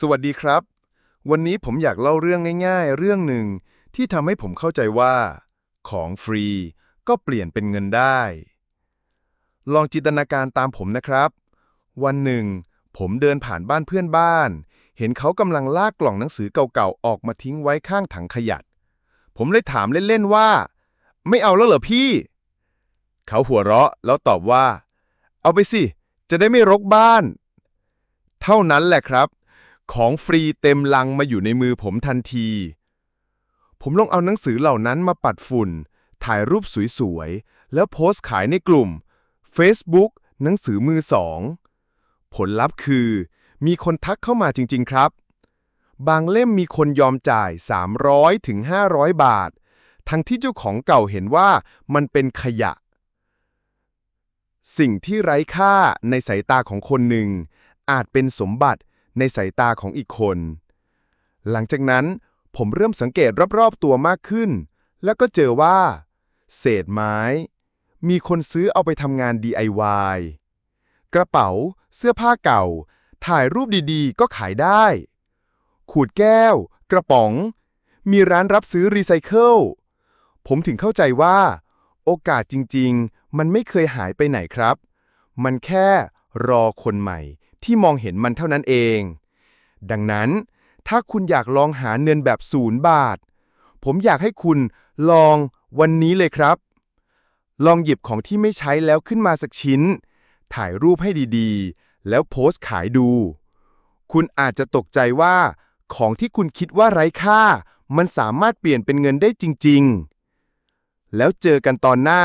สวัสดีครับ วันนี้ผมอยากเล่าเรื่องง่าย ๆ เรื่องหนึ่งที่ทำให้ผมเข้าใจว่า ของฟรีก็เปลี่ยนเป็นเงินได้ ลองจินตนาการตามผมนะครับ วันหนึ่ง ผมเดินผ่านบ้านเพื่อนบ้าน เห็นเขากำลังลากกล่องหนังสือเก่าๆ ออกมาทิ้งไว้ข้างถังขยะผมเลยถามเล่นๆว่า ไม่เอาแล้วเหรอพี่ เขาหัวเราะแล้วตอบว่า เอาไปสิ จะได้ไม่รกบ้าน เท่านั้นแหละครับ ของฟรีเต็มลังมาอยู่ในมือผมทันที ผมลองเอาหนังสือเหล่านั้นมาปัดฝุ่น ถ่ายรูปสวยๆ แล้วโพสต์ขายในกลุ่ม Facebook หนังสือมือสอง ผลลัพธ์คือ มีคนทักเข้ามาจริง ๆ ครับ บางเล่มมีคนยอมจ่าย 300ถึง500 บาท ทั้งที่เจ้าของเก่าเห็นว่ามันเป็นขยะ สิ่งที่ไร้ค่าในสายตาของคนหนึ่งอาจเป็นสมบัติ ในสายตาของอีกคน หลังจากนั้นผมเริ่มสังเกตรอบๆตัวมากขึ้น แล้วก็เจอว่า เศษไม้ มีคนซื้อเอาไปทำงาน DIY กระเป๋า เสื้อผ้าเก่า ถ่ายรูปดีๆ ก็ขายได้ขวดแก้ว กระป๋อง มีร้านรับซื้อรีไซเคิล ผมถึงเข้าใจว่า โอกาสจริงๆ มันไม่เคยหายไปไหนครับ มันแค่รอคนใหม่ ที่มองเห็นมันเท่านั้นเอง ดังนั้น ถ้าคุณอยากลองหาเงินแบบศูนย์บาท ผมอยากให้คุณลองวันนี้เลยครับ ลองหยิบของที่ไม่ใช้แล้วขึ้นมาสักชิ้น ถ่ายรูปให้ดีๆ แล้วโพสต์ขายดู คุณอาจจะตกใจว่า ของที่คุณคิดว่าไร้ค่า มันสามารถเปลี่ยนเป็นเงินได้จริง ๆ แล้วเจอกันตอนหน้า